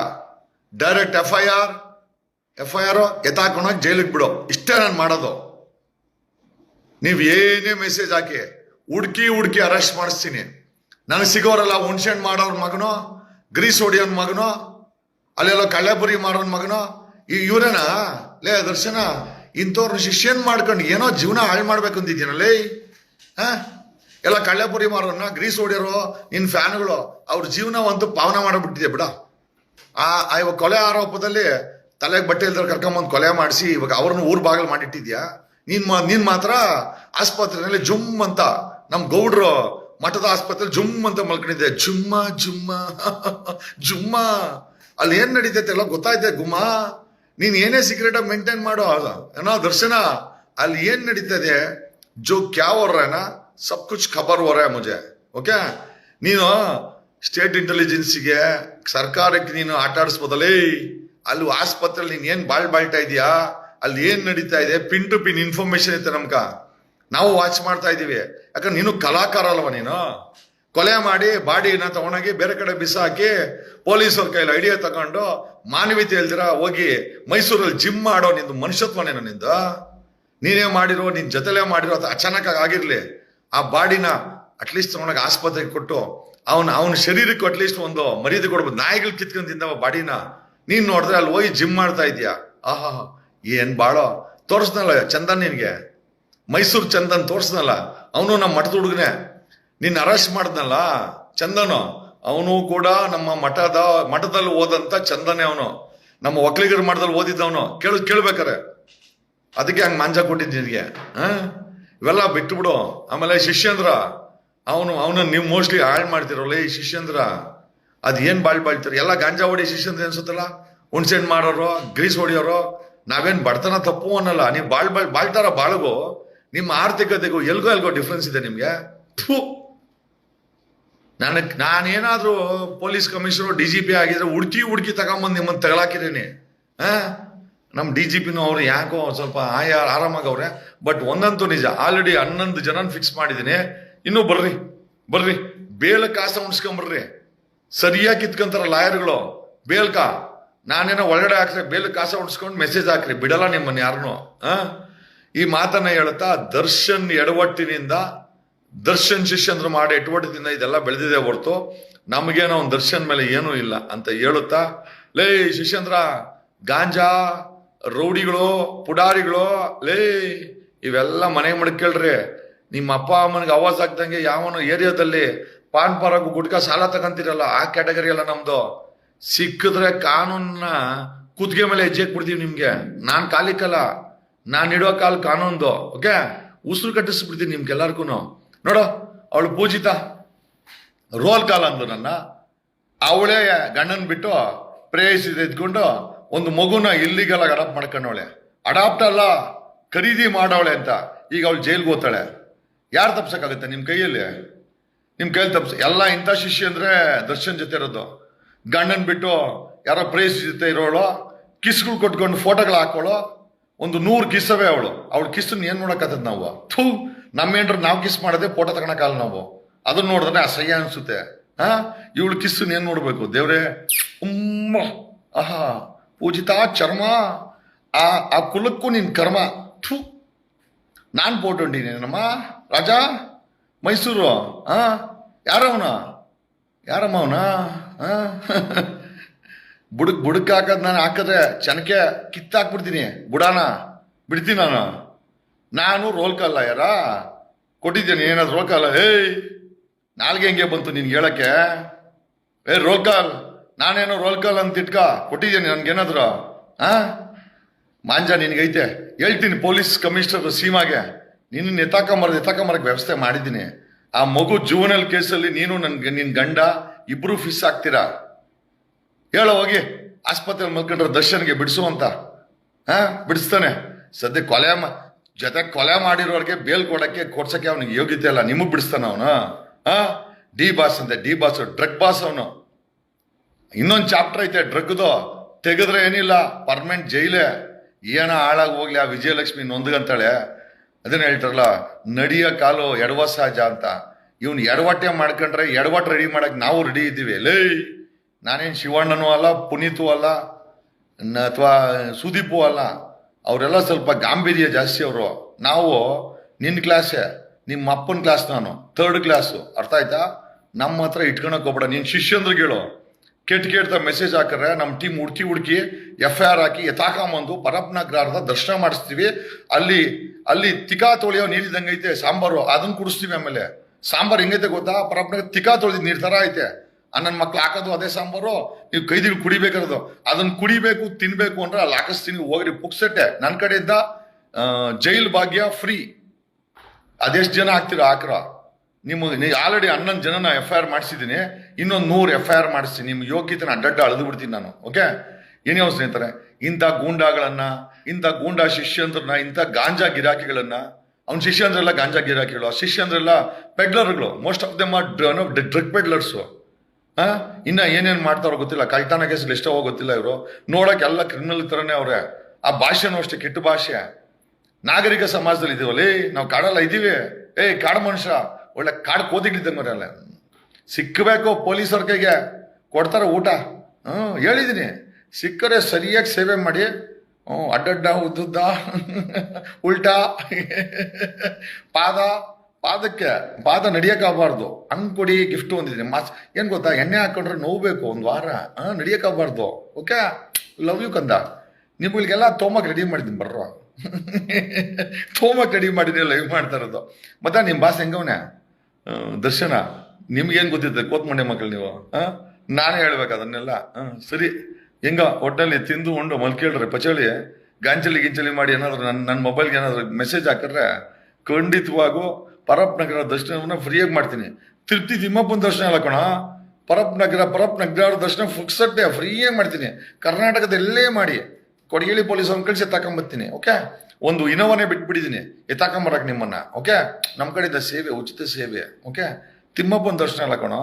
Direct F I R F I R ಎತ್ತಾಕೊಂಡೋಗಿ ಜೈಲಿಗೆ ಬಿಡು. ಇಷ್ಟೇ ನಾನು ಮಾಡೋದು. ನೀವು ಏನೇ ಮೆಸೇಜ್ ಹಾಕಿ, ಹುಡ್ಕಿ ಹುಡ್ಕಿ ಅರೆಸ್ಟ್ ಮಾಡಿಸ್ತೀನಿ. ನನಗೆ ಸಿಗೋರಲ್ಲ ಹುಣ್ಸೆಣ್ಣು ಮಾಡೋರ್ ಮಗನೋ. ಗ್ರೀಸ್ ಹೊಡಿಯೋನ್ ಮಗನೋ, ಅಲ್ಲೆಲ್ಲ ಕಳ್ಳೆಪುರಿ ಮಾಡೋನ್ ಮಗನೋ, ಈ ಇವರೇನ? ಲೇ, ದರ್ಶನ ಇಂಥವ್ರ ಶಿಷ್ಯನ್ ಮಾಡ್ಕೊಂಡು ಏನೋ ಜೀವನ ಹಾಳು ಮಾಡ್ಬೇಕು ಅಂತಿದ್ದೀನಲ್ಲೇ ಹಾ? ಎಲ್ಲ ಕಳ್ಳೆಪುರಿ ಮಾರೋನ್ನ ಗ್ರೀಸ್ ಹೊಡಿಯೋರು ನಿನ್ನ ಫ್ಯಾನ್ಗಳು, ಅವ್ರ ಜೀವನವಂತೂ ಪಾವನ ಮಾಡಿಬಿಟ್ಟಿದೆ ಬಿಡ. ಆ ಇವಾಗ ಕೊಲೆ ಆರೋಪದಲ್ಲಿ ತಲೆಗೆ ಬಟ್ಟೆ ಇಲ್ದ್ರೆ ಕರ್ಕೊಂಬಂದು ಕೊಲೆ ಮಾಡಿಸಿ ಇವಾಗ ಅವ್ರನ್ನ ಊರ್ ಬಾಗಿಲು ಮಾಡಿಟ್ಟಿದ್ಯಾ? ನೀನ್ ನೀನ್ ಮಾತ್ರ ಆಸ್ಪತ್ರೆಯಲ್ಲಿ ಜುಮ್ ಅಂತ ನಮ್ಮ ಗೌಡ್ರು ಮಠದ ಆಸ್ಪತ್ರೆ ಜುಮ್ ಅಂತ ಮಲ್ಕೊಂಡಿದ್ದೆ. ಜುಮ್ಮ ಜುಮ್ಮ ಜುಮ್ಮ. ಅಲ್ಲಿ ಏನ್ ನಡೀತೈತೆ ಎಲ್ಲ ಗೊತ್ತಾಯ್ತೆ. ಗುಮ್ಮ, ನೀನ್ ಏನೇ ಸೀಕ್ರೆಟ್ ಆಗಿ ಮೇಂಟೈನ್ ಮಾಡೋ ಅಲ್ಲ ಏನೋ ದರ್ಶನ, ಅಲ್ಲಿ ಏನ್ ನಡೀತದೆ ಜೋ ಕ್ಯಾವ ಸಬ್ ಕುಚ್ ಖಬರ್ ಹೊರ ಮುಜೆ. ಓಕೆ? ನೀನು ಸ್ಟೇಟ್ ಇಂಟೆಲಿಜೆನ್ಸಿಗೆ ಸರ್ಕಾರಕ್ಕೆ ನೀನು ಆಟ ಆಡಿಸ್ಬೋದಲ್ಲೇ. ಅಲ್ಲಿ ಆಸ್ಪತ್ರೆಯಲ್ಲಿ ನೀನು ಏನು ಬಾಳ್ ಬಾಳ್ತಾ ಇದೆಯಾ? ಅಲ್ಲಿ ಏನು ನಡೀತಾ ಇದೆ? ಪಿನ್ ಟು ಪಿನ್ ಇನ್ಫಾರ್ಮೇಶನ್ ಐತೆ ನಮ್ಗೆ. ನಾವು ವಾಚ್ ಮಾಡ್ತಾ ಇದ್ದೀವಿ. ಯಾಕಂದ್ರೆ ನೀನು ಕಲಾಕಾರ ಅಲ್ವ ನೀನು? ಕೊಲೆ ಮಾಡಿ ಬಾಡಿನ ತಗೊಂಡೋಗಿ ಬೇರೆ ಕಡೆ ಬಿಸಾಕಿ ಪೊಲೀಸರ ಕೈಲಿ ಐಡಿಯಾ ತಗೊಂಡು ಮಾನವೀಯತೆ ಇಲ್ದಿರ ಹೋಗಿ ಮೈಸೂರಲ್ಲಿ ಜಿಮ್ ಮಾಡೋ ನಿಂದು ಮನುಷ್ಯತ್ವನೇನೋ ನಿಂದು? ನೀನೇ ಮಾಡಿರೋ ನಿನ್ನ ಜೊತೆಲೇ ಮಾಡಿರೋ ಅಥವಾ ಅಚಾನಕ್ ಆಗಿರಲಿ. ಆ ಬಾಡಿನ ಅಟ್ಲೀಸ್ಟ್ ತಗೊಂಡೋಗಿ ಆಸ್ಪತ್ರೆಗೆ ಕೊಟ್ಟು ಅವನ ಅವನ ಶರೀರಕ್ಕೆ ಅಟ್ಲೀಸ್ಟ್ ಒಂದು ಮರ್ಯಾದೆ ಕೊಡ್ಬೋದು. ನಾಯಿಗಳು ಕಿತ್ಕೊಂಡು ತಿಂದವ ಬಾಡಿನ. ನೀನು ನೋಡಿದ್ರೆ ಅಲ್ಲಿ ಹೋಗಿ ಜಿಮ್ ಮಾಡ್ತಾ ಇದೀಯಾ? ಆಹಾ ಏನು ಬಾಳೋ? ತೋರಿಸ್ನಲ್ಲ ಚಂದ ನಿನ್ಗೆ. ಮೈಸೂರು ಚಂದನ್ ತೋರಿಸ್ನಲ್ಲ ಅವನು ನಮ್ಮ ಮಠದ ಹುಡುಗನೇ. ನಿನ್ನ ಅರೆಸ್ಟ್ ಮಾಡ್ದಲ್ಲ, ಚಂದನು. ಅವನು ಕೂಡ ನಮ್ಮ ಮಠದ, ಮಠದಲ್ಲಿ ಓದಂತ ಚಂದನೇ ಅವನು. ನಮ್ಮ ಒಕ್ಕಲಿಗರ ಮಠದಲ್ಲಿ ಓದಿದ್ದವನು. ಕೇಳು, ಕೇಳ್ಬೇಕಾರೆ. ಅದಕ್ಕೆ ಹಂಗೆ ಮಾಂಜ ಕೊಟ್ಟಿದ್ದು ನಿನಗೆ. ಹಾಂ ಇವೆಲ್ಲ ಬಿಟ್ಟುಬಿಡು ಆಮೇಲೆ ಶಿಷ್ಯಂದ್ರ, ಅವನು, ಅವನ ನೀವು ಮೋಸ್ಟ್ಲಿ ಹಾಳು ಮಾಡ್ತಿರೋಲ್ಲ ಈ ಶಿಷ್ಯಂದ್ರ. ಅದು ಏನು ಬಾಳ್ ಬಾಳ್ತಾರೆ? ಎಲ್ಲ ಗಾಂಜಾ ಹೊಡಿ ಶಿಷ್ಯಂದ್ರ ಅನ್ಸುತ್ತಲ್ಲ? ಹುಣ್ಸೆಣ್ಣು ಮಾಡೋರು, ಗ್ರೀಸ್ ಹೊಡಿಯೋರು, ನಾವೇನು ಬಡತನ ತಪ್ಪು ಅನ್ನಲ್ಲ. ನೀವು ಬಾಳ್ ಬಾಳ್, ಬಾಳ್ತಾರ ಬಾಳ್ಗು. ನಿಮ್ಮ ಆರ್ಥಿಕತೆಗೂ ಎಲ್ಗೋ ಎಲ್ಗೋ ಡಿಫ್ರೆನ್ಸ್ ಇದೆ ನಿಮಗೆ. ಥೂ. ನನಗೆ ನಾನೇನಾದರೂ police commissioner D G P ಆಗಿದ್ರೆ ಹುಡುಕಿ ಹುಡುಕಿ ತಗೊಂಬಂದು ನಿಮ್ಮನ್ನು ತಗೊಳಕಿದ್ದೀನಿ. ಹಾಂ ನಮ್ಮ ಡಿ ಜಿ ಪಿನೂ ಅವರು ಯಾಕೋ ಸ್ವಲ್ಪ ಆಯ ಆರಾಮಾಗವ್ರೆ. ಬಟ್ ಒಂದಂತೂ ನಿಜ ಆಲ್ರೆಡಿ ಹನ್ನೊಂದು ಜನ ಫಿಕ್ಸ್ ಮಾಡಿದ್ದೀನಿ. ಇನ್ನೂ ಬರ್ರಿ ಬರ್ರಿ. ಬೇಲ ಕಾಸ ಉಣ್ಸ್ಕೊಂಬರ್ರಿ. ಸರಿಯಾಗಿ ಕಿತ್ಕೊಂತಾರ ಲಾಯರ್ಗಳು. ಬೇಲ್ಕ ನಾನೇನೋ ಒಳಗಡೆ ಹಾಕ್ರೆ ಬೇಲ್ ಕಾಸ ಉಣ್ಸ್ಕೊಂಡು ಮೆಸೇಜ್ ಹಾಕ್ರಿ. ಬಿಡಲ್ಲ ನಿಮ್ಮನ್ನ ಯಾರನ್ನೂ ಆ? ಈ ಮಾತನ್ನ ಹೇಳುತ್ತಾ ದರ್ಶನ್ ಎಡವಟ್ಟಿನಿಂದ ದರ್ಶನ್ ಶಿಷ್ಯಂದ್ರ ಮಾಡಿ ಎಡವಟ್ಟದಿಂದ ಇದೆಲ್ಲ ಬೆಳೆದಿದೆ ಹೊರತು ನಮಗೇನೋ ಒಂದು ದರ್ಶನ್ ಮೇಲೆ ಏನೂ ಇಲ್ಲ ಅಂತ ಹೇಳುತ್ತಾ, ಲೇ ಶಿಷ್ಯಂದ್ರ, ಗಾಂಜಾ, ರೌಡಿಗಳು, ಪುಡಾರಿಗಳು, ಲೇ ಇವೆಲ್ಲ ಮನೆ ಮಡ್ಕೇಳ್ರಿ ನಿಮ್ಮ ಅಪ್ಪ ಅಮ್ಮನಿಗೆ ಅವಾಜ್ ಆಗ್ದಂಗೆ ಯಾವನು ಏರಿಯಾದಲ್ಲಿ ಪಾನ್ ಪರಾಗು ಗುಟ್ಕಾ ಸಾಲ ತಗೊಂತೀರಲ್ಲ, ಆ ಕ್ಯಾಟಗರಿ ಅಲ್ಲ ನಮ್ದು. ಸಿಕ್ಕಿದ್ರೆ ಕಾನೂನನ್ನ ಕುದ್ಗೆ ಮೇಲೆ ಹೆಜ್ಜೆ ಬಿಡ್ತೀವಿ ನಿಮ್ಗೆ. ನಾನ್ ಕಾಲಿಕ್ಕಲ್ಲ ನಾನ್ ಇಡೋ ಕಾಲ್ ಕಾನೂನ್ದು ಓಕೆ ಉಸಿರು ಕಟ್ಟಿಸ್ಬಿಡ್ತೀನಿ ನಿಮ್ಗೆಲ್ಲರಿಗೂ ನೋಡೋ, ಅವಳು ಪೂಜಿತ. ರೋಲ್ ಕಾಲ್ ಅಂದು ನನ್ನ. ಅವಳೇ ಗಣ್ಣನ್ ಬಿಟ್ಟು ಪ್ರೇಯಸಿದ ಇದ್ಕೊಂಡು ಒಂದು ಮಗುನ ಇಲ್ಲಿಗೆಲ್ಲ ಅಡಾಪ್ಟ್ ಮಾಡ್ಕೊಂಡವಳೆ. ಅಡಾಪ್ಟ್ ಅಲ್ಲ, ಖರೀದಿ ಮಾಡವಳೆ ಅಂತ. ಈಗ ಅವಳು ಜೈಲ್ಗೆ ಹೋಗ್ತಾಳೆ. ಯಾರು ತಪ್ಸಕ್ಕಾಗುತ್ತೆ ನಿಮ್ಮ ಕೈಯಲ್ಲಿ? ನಿಮ್ಮ ಕೈಯಲ್ಲಿ ತಪ್ಸ, ಎಲ್ಲ ಇಂಥ ಶಿಷ್ಯ ಅಂದರೆ ದರ್ಶನ್ ಜೊತೆ ಇರೋದು. ಗಂಡನ ಬಿಟ್ಟು ಯಾರೋ ಪ್ರೇಯಸಿ ಜೊತೆ ಇರೋಳು, ಕಿಸ್ಗಳು ಕೊಟ್ಕೊಂಡು ಫೋಟೋಗಳು ಹಾಕೋಳು ಒಂದು ನೂರು ಕಿಸ್ಸವೇ ಅವಳು. ಅವಳು ಕಿಸ್ಸನ್ನ ಏನು ನೋಡಕತ್ತದ ನಾವು? ಥೂ, ನಮ್ಮ ಏನ್ರ ನಾವು ಕಿಸ್ ಮಾಡದೆ ಫೋಟೋ ತಗೊಳಕಾಲ ನಾವು. ಅದನ್ನ ನೋಡಿದ್ರೆ ಅಸಹ್ಯ ಅನ್ಸುತ್ತೆ. ಹಾ? ಇವಳು ಕಿಸ್ಸನ್ನ ಏನು ನೋಡಬೇಕು? ದೇವ್ರೆ, ಉಮ್ಮ, ಆಹಾ, ಪೂಜಿತಾ, ಚರ್ಮ, ಆ ಆ ಕುಲಕ್ಕೂ ನಿನ್ನ ಕರ್ಮ. ಥೂ, ನಾನು ಫೋಟೋ ಹೊಂಟೀನೇನಮ್ಮ ರಾಜಾ, ಮೈಸೂರು, ಆ? ಯಾರವನ? ಯಾರಮ್ಮ ಅವನ? ಬುಡಕ್ ಬುಡಕ್ ಹಾಕೋದು ನಾನು ಹಾಕಿದ್ರೆ ಚೆನ್ನಕ್ಕೆ ಕಿತ್ತಾಕ್ಬಿಡ್ತೀನಿ. ಬುಡಾನ, ಬಿಡ್ತೀನಿ ನಾನು. ನಾನು ರೋಲ್ ಕಾಲ ಯಾರ ಕೊಟ್ಟಿದ್ದೇನೆ, ಏನಾದ್ರು ರೋಲ್ ಕಾಲ ಏಯ್ ನಾಲ್ಗೆ ಹೆಂಗೆ ಬಂತು ನಿನ್ಗೆ ಹೇಳಕ್ಕೆ. ಏ ರೋಲ್ ಕಾಲ್ ನಾನೇನೋ ರೋಲ್ ಕಾಲ್ ಅಂತ ಇಟ್ಕ. ಕೊಟ್ಟಿದ್ದೀನಿ ನನ್ಗೇನಾದ್ರು. ಆ? ಮಾಂಜ ನಿನಗೈತೆ ಹೇಳ್ತೀನಿ ಪೊಲೀಸ್ ಕಮಿಷನರ್ ಸೀಮಾಗೆ. ನಿನ್ನ ಎತ್ತಾಕಂಬರೋದು ಎತ್ತಾಕಂಬರಕ್ಕೆ ವ್ಯವಸ್ಥೆ ಮಾಡಿದ್ದೀನಿ. ಆ ಮಗು ಜೂವನಲ್ ಕೇಸಲ್ಲಿ ನೀನು ನನ್ಗೆ ನಿನ್ನ ಗಂಡ ಇಬ್ರು ಫಿಸ್ ಆಗ್ತೀರಾ ಹೇಳೋ ಹೋಗಿ ಆಸ್ಪತ್ರೆ ಮಲ್ಕೊಂಡ್ರೆ ದರ್ಶನ್ಗೆ ಬಿಡಿಸು ಅಂತ. ಹಾ, ಬಿಡಿಸ್ತಾನೆ. ಸದ್ಯ ಕೊಲೆ ಜೊತೆ ಕೊಲೆ ಮಾಡಿರೋರಿಗೆ ಬೇಲ್ ಕೊಡಕ್ಕೆ ಕೊಡ್ಸಕ್ಕೆ ಅವ್ನಿಗೆ ಯೋಗ್ಯತೆ ಇಲ್ಲ. ನಿಮಗೆ ಬಿಡಿಸ್ತಾನ ಅವನು. ಹಾ, ಡಿ ಬಾಸ್ ಅಂತೆ ಡಿ ಬಾಸ್, ಡ್ರಗ್ ಬಾಸ್ ಅವನು. ಇನ್ನೊಂದು ಚಾಪ್ಟರ್ ಐತೆ ಡ್ರಗ್ದು. ತೆಗೆದ್ರೆ ಏನಿಲ್ಲ. ಪರ್ಮನೆಂಟ್ ಜೈಲೇ. ಏನೋ ಹಾಳಾಗಿ ಹೋಗ್ಲಿ ಆ ವಿಜಯಲಕ್ಷ್ಮಿ ನೊಂದ್ಗಂತಾಳೆ. ಅದನ್ನ ಹೇಳ್ತಾರಲ್ಲ, ನಡಿಯ ಕಾಲು ಎಡವ ಸಹಜ ಅಂತ. ಇವನು ಎಡವಟ್ಟೆ ಮಾಡ್ಕೊಂಡ್ರೆ ಎಡವಟ್ಟು ರೆಡಿ ಮಾಡಕ್ಕೆ ನಾವು ರೆಡಿ ಇದ್ದೀವಿ. ಲೇ! ನಾನೇನು ಶಿವಣ್ಣನೂ ಅಲ್ಲ, ಪುನೀತು ಅಲ್ಲ ಅಥವಾ ಸುದೀಪು ಅಲ್ಲ. ಅವರೆಲ್ಲ ಸ್ವಲ್ಪ ಗಾಂಭೀರ್ಯ ಜಾಸ್ತಿ ಅವರು. ನಾವು ನಿನ್ನ ಕ್ಲಾಸೇ ನಿಮ್ಮ ಅಪ್ಪನ ಕ್ಲಾಸ್ ನಾನು ಥರ್ಡ್ ಕ್ಲಾಸು ಅರ್ಥ ಆಯ್ತಾ? ನಮ್ಮ ಹತ್ರ ಇಟ್ಕೊಳಕ್ ಹೋಗ್ಬೇಡ. ನಿನ್ನ ಶಿಷ್ಯಂದ್ರಿಗೆ ಹೇಳು ಕೆಟ್ಟ ಕೆಟ್ಟ ಮೆಸೇಜ್ ಹಾಕಿದ್ರೆ ನಮ್ಮ ಟೀಮ್ ಹುಡುಕಿ ಹುಡುಕಿ ಎಫ್ ಐ ಆರ್ ಹಾಕಿ ಎತ್ತಾಕೊಂಬಂದು ಪರಪ್ನಗ್ರಾರದ ದರ್ಶನ ಮಾಡಿಸ್ತೀವಿ. ಅಲ್ಲಿ ಅಲ್ಲಿ ತಿಕಾ ತೊಳೆಯೋ ನೀರಿದಂಗೈತೆ ಸಾಂಬಾರು. ಅದನ್ನ ಕುಡಿಸ್ತೀವಿ ಆಮೇಲೆ. ಸಾಂಬಾರು ಹೆಂಗೈತೆ ಗೊತ್ತಾ? ಪರಪ್ನಾಗ ತಿಕಾ ತೊಳೆದಿದ್ದು ನೀರು ತರ ಐತೆ. ನನ್ನ ಮಕ್ಳು ಹಾಕೋದು ಅದೇ ಸಾಂಬಾರು, ನೀವು ಕೈದಿಗಳು ಕುಡಿಬೇಕಿರೋದು ಅದನ್ನ ಕುಡಿಬೇಕು, ತಿನ್ಬೇಕು ಅಂದ್ರೆ ಅಲ್ಲಿ ಹಾಕಿಸ್ತೀನಿ ಹೋಗ್ರಿ. ಪುಕ್ಸಟ್ಟೆ ನನ್ನ ಕಡೆಯಿಂದ ಜೈಲ್ ಭಾಗ್ಯ ಫ್ರೀ ಅದೆಷ್ಟು ಜನ ಹಾಕ್ತೀರ ಹಾಕ್ರ? ನಿಮಗೆ ಆಲ್ರೆಡಿ ಹನ್ನೊಂದು ಜನನ ಎಫ್ ಐ ಆರ್ ಮಾಡಿಸಿದ್ದೀನಿ. ಇನ್ನೊಂದು ನೂರು ಎಫ್ ಐ ಆರ್ ಮಾಡಿಸ್ತೀನಿ ನಿಮ್ಮ ಯೋಗ್ಯತೆನ ಅಡ್ಡಡ್ಡ ಅಳೆದು ಬಿಡ್ತೀನಿ ನಾನು ಓಕೆ ಏನೇ ಅವ್ರು ಸ್ನೇಹಿತರೆ, ಇಂಥ ಗೂಂಡಾಗಳನ್ನ, ಇಂಥ ಗೂಂಡಾ ಶಿಷ್ಯಂದ್ರನ್ನ, ಇಂಥ ಗಾಂಜಾ ಗಿರಾಕಿಗಳನ್ನ, ಅವ್ನ ಶಿಷ್ಯಂದ್ರೆಲ್ಲ ಗಾಂಜಾ ಗಿರಾಕಿಗಳು, ಆ ಶಿಷ್ಯಂದ್ರೆಲ್ಲ ಪೆಡ್ಲರ್ಗಳು most of them drug peddlers ಇನ್ನ ಏನೇನು ಮಾಡ್ತಾರೋ ಗೊತ್ತಿಲ್ಲ. ಕಳ್ತನ ಕೇಸಲ್ಲಿ ಎಷ್ಟೋ ಗೊತ್ತಿಲ್ಲ ಇವರು. ನೋಡೋಕೆ ಎಲ್ಲ ಕ್ರಿಮಿನಲ್ ಥರನೇ ಅವರೇ. ಆ ಭಾಷೆನೂ ಅಷ್ಟೇ ಕೆಟ್ಟ ಭಾಷೆ. ನಾಗರಿಕ ಸಮಾಜದಲ್ಲಿ ಇದೀವಲ್ಲಿ ನಾವು ಕಾಡಲ್ಲ ಇದ್ದೀವಿ ಏಯ್, ಕಾಡು ಮನುಷ್ಯ. ಒಳ್ಳೆ ಕಾಡು ಕೋದಿಗಳಿದ್ದಂಗೆ ಮರಲ್ಲ ಸಿಕ್ಕಬೇಕು ಪೊಲೀಸರ ಕೈಗೆ ಕೊಡ್ತಾರೆ ಊಟ. ಹ್ಞೂ ಹೇಳಿದ್ದೀನಿ ಸಿಕ್ಕರೆ ಸರಿಯಾಗಿ ಸೇವೆ ಮಾಡಿ. ಹ್ಞೂ ಅಡ್ಡಡ್ಡ, ಉದ್ದುದ್ದ, ಉಲ್ಟಾ, ಪಾದ. ಪಾದಕ್ಕೆ, ಪಾದ ನಡಿಯೋಕ್ಕಾಗಬಾರ್ದು ಕೊಡಿ ಗಿಫ್ಟ್ ಒಂದಿದ್ದೀನಿ ಮಾಸ್, ಏನು ಗೊತ್ತಾ? ಎಣ್ಣೆ ಹಾಕೊಂಡ್ರೆ ನೋವ್ಬೇಕು ಒಂದು ವಾರ ಹಾಂ ನಡಿಯೋಕ್ಕಾಗಬಾರ್ದು ಓಕೆ? ಲವ್ ಯು ಕಂದ. ನಿಮ್ಗಳಿಗೆಲ್ಲ ತೋಮಕ್ ರೆಡಿ ಮಾಡಿದ್ದೀನಿ ಬರ್ರೋ. ತೋಮಕ್ ರೆಡಿ ಮಾಡಿದ್ರೆ ಲೈವ್ ಮಾಡ್ತಾ ಇರೋದು. ಮತ್ತೆ ನಿಮ್ಮ ಬಾಸ್ ಹೆಂಗವನೇ? ದರ್ಶನ. ನಿಮ್ಗೇನು ಗೊತ್ತಿದೆ? ಕೋತ್ಮಂಡೆ ಮಕ್ಕಳು ನೀವು ಹಾಂ ನಾನೇ ಹೇಳ್ಬೇಕು ಅದನ್ನೆಲ್ಲ. ಹಾಂ ಸರಿ. ಹೆಂಗ? ಒಟ್ಟಲ್ಲಿ ತಿಂದು ಉಂಡು ಮಲ್ಕೇಳ್ರಿ. ಪಚಳಿ ಗಾಂಚಲಿ ಗಿಂಚಲಿ ಮಾಡಿ ಏನಾದ್ರು ನನ್ನ ನನ್ನ ಮೊಬೈಲ್ಗೆ ಏನಾದ್ರು ಮೆಸೇಜ್ ಹಾಕಿದ್ರೆ ಖಂಡಿತವಾಗೂ ಪರಪ್ ನಗರ ದರ್ಶನವನ್ನ ಫ್ರೀಯಾಗಿ ಮಾಡ್ತೀನಿ. ತಿರುಪ್ತಿ ತಿಮ್ಮಪ್ಪನ ದರ್ಶನ ಅಲ್ಲ ಕಣ. ಪರಪ್ ನಗರ ಪರಪ್ ನಗರ ದರ್ಶನ ಫುಕ್ಸಟ್ಟೆ ಫ್ರೀಯಾಗಿ ಮಾಡ್ತೀನಿ. ಕರ್ನಾಟಕದಲ್ಲೇ ಮಾಡಿ. ಕೊಡಗೇಳಿ ಪೊಲೀಸ್ ಅವ್ನ ಕಳಿಸಿ ಎತ್ತಾಕೊಂಬರ್ತೀನಿ ಓಕೆ ಒಂದು ಇನೋವನೇ ಬಿಟ್ಬಿಟ್ಟಿದ್ದೀನಿ ಎತ್ತಾಕೊಂಬರಕ್ಕೆ ನಿಮ್ಮನ್ನ ಓಕೆ ನಮ್ಮ ಕಡೆಯಿಂದ ಸೇವೆ, ಉಚಿತ ಸೇವೆ ಓಕೆ ತಿಮ್ಮಪ್ಪನ ದರ್ಶನ ಅಲ್ಲ ಕಣ.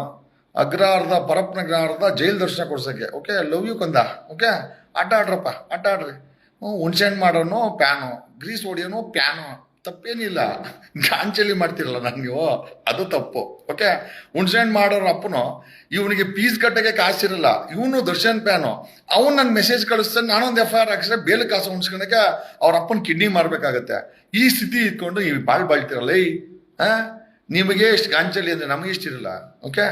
ಅಗ್ರಹಾರದ ಪರಪ್ ನಗರಾರದ ಜೈಲ್ ದರ್ಶನ ಕೊಡ್ಸೋಕ್ಕೆ ಓಕೆ ಲವ್ ಯು ಕಂದ ಓಕೆ ಆಟ ಆಡ್ರಪ್ಪ, ಆಟ ಆಡ್ರಿ. ಹುಣ್ಸೆಹಣ್ಣು ಮಾಡೋನು ಪ್ಯಾನು ಗ್ರೀಸ್ ಹೊಡಿಯೋನು ಪ್ಯಾನು ತಪ್ಪೇನಿಲ್ಲ. ಗಾಂಚಲಿ ಮಾಡ್ತಿರಲ್ಲ ನಾನು ನೀವು? ಅದು ತಪ್ಪು. ಓಕೆ ಹುಣ್ಸೆಹಣ್ಣು ಮಾಡೋರ ಅಪ್ಪನು, ಇವನಿಗೆ ಪೀಸ್ ಕಟ್ಟಕ್ಕೆ ಕಾಸಿರಲ್ಲ. ಇವನು ದರ್ಶನ್ ಪ್ಯಾನು ಅವನು ನನ್ನ ಮೆಸೇಜ್ ಕಳಿಸ್ತಾನೆ, ನಾನೊಂದು ಎಫ್ ಐ ಆರ್ ಹಾಕಿದ್ರೆ ಬೇಲೆ ಕಾಸು ಉಣ್ಸ್ಕೊಳಕ್ಕೆ ಅವ್ರ ಅಪ್ಪನ ಕಿಡ್ನಿ ಮಾಡಬೇಕಾಗತ್ತೆ ಈ ಸ್ಥಿತಿ ಇಟ್ಕೊಂಡು ನೀವು ಬಾಳ್ ಬಾಳ್ತಿರಲ್ಲ ಈ ನಿಮಗೆ ಎಷ್ಟು ಗಾಂಚಲಿ ಅಂದ್ರೆ ನಮಗೆ ಇಷ್ಟಿರಲ್ಲ ಓಕೆ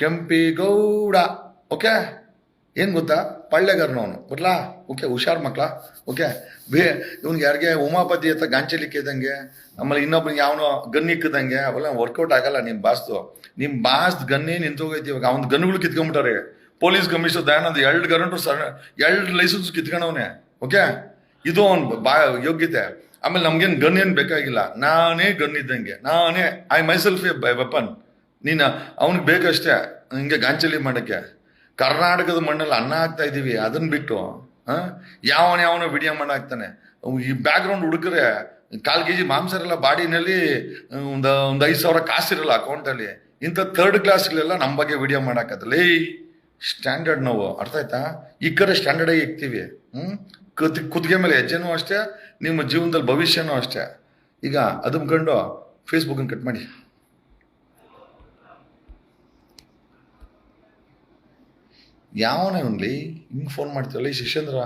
ಕೆಂಪೇಗೌಡ. ಓಕೆ ಏನು ಗೊತ್ತಾ? ಪಳ್ಳೆಗರ್ನ ಅವನು ಗೊತ್ತಾ? ಓಕೆ, ಹುಷಾರ್ ಮಕ್ಳ. ಓಕೆ, ಬೇ, ಇವ್ನಿಗೆ ಯಾರಿಗೆ ಉಮಾಪತಿ ಹತ್ರ ಗಾಂಚಲಿಕ್ಕೆ ಇದ್ದಂಗೆ ಆಮೇಲೆ ಇನ್ನೊಬ್ಬನಿಗೆ ಅವನು ಗನ್ ಇಕ್ಕದಂಗೆ, ಅವೆಲ್ಲ ವರ್ಕೌಟ್ ಆಗಲ್ಲ ನಿಮ್ಮ ಬಾಸ್ದು. ನಿಮ್ಮ ಬಾಸ್ದು ಗನ್ನೇ ನಿಂತೋಗೈತಿ ಇವಾಗ. ಅವ್ನ ಗನ್ಗಳು ಕಿತ್ಕೊಂಡ್ಬಿಟ್ಟಾರೆ. ಪೊಲೀಸ್ ಕಮಿಷನರ್ ದಯಾನಂದ್ ಎರಡು ಗರಂಟು ಸರ್, ಎರಡು ಲೈಸೆನ್ಸ್ ಕಿತ್ಕೊಂಡವನೆ. ಓಕೆ? ಇದು ಅವ್ನು ಬಾ, ಯೋಗ್ಯತೆ. ಆಮೇಲೆ ನಮ್ಗೇನು ಗನ್ ಏನು ಬೇಕಾಗಿಲ್ಲ. ನಾನೇ ಗನ್ ಇದ್ದಂಗೆ. ನಾನೇ ಐ ಮೈಸೆಲ್ಫ್ ಎ ವೆಪನ್ ನೀನು, ಅವ್ನಿಗೆ ಬೇಕಷ್ಟೇ, ಹಿಂಗೆ ಗಾಂಚಲಿ ಮಾಡೋಕ್ಕೆ. ಕರ್ನಾಟಕದ ಮಣ್ಣಲ್ಲಿ ಅನ್ನ ಹಾಕ್ತಾ ಇದ್ದೀವಿ ಅದನ್ನ ಬಿಟ್ಟು ಯಾವನ ಯಾವನೋ ವಿಡಿಯೋ ಮಾಡಾಕ್ತಾನೆ ಈ ಬ್ಯಾಕ್ಗ್ರೌಂಡ್ ಹುಡುಕರೆ ಕಾಲು ಕೆ ಜಿ ಮಾಂಸರೆಲ್ಲ ಬಾಡಿನಲ್ಲಿ ಒಂದು ಒಂದು ಐದು ಸಾವಿರ ಕಾಸಿರಲ್ಲ ಅಕೌಂಟಲ್ಲಿ ಇಂಥ ಥರ್ಡ್ ಕ್ಲಾಸ್ಗಳೆಲ್ಲ ನಮ್ಮ ಬಗ್ಗೆ ವಿಡಿಯೋ ಮಾಡಾಕತ್ತಲ್ಲ ಏಯ್ ಸ್ಟ್ಯಾಂಡರ್ಡ್ ನಾವು. ಅರ್ಥ ಆಯ್ತಾ? ಈ ಕಡೆ ಸ್ಟ್ಯಾಂಡರ್ಡಾಗಿ ಇಕ್ತೀವಿ ಹ್ಞೂ ಕುತ್, ಕುತ್ತಿಗೆ ಮೇಲೆ ಹೆಜ್ಜೆನೂ ಅಷ್ಟೇ, ನಿಮ್ಮ ಜೀವನದಲ್ಲಿ ಭವಿಷ್ಯನೂ ಅಷ್ಟೇ. ಈಗ ಅದನ್ನ ಕಂಡು ಫೇಸ್ಬುಕ್ಕನ್ನು ಕಟ್ ಮಾಡಿ. ಯಾವನೇ ಅವನಲ್ಲಿ ಹಿಂಗೆ ಫೋನ್ ಮಾಡ್ತೀವಲ್ಲ ಈ ಶಿಷ್ಯಂದ್ರ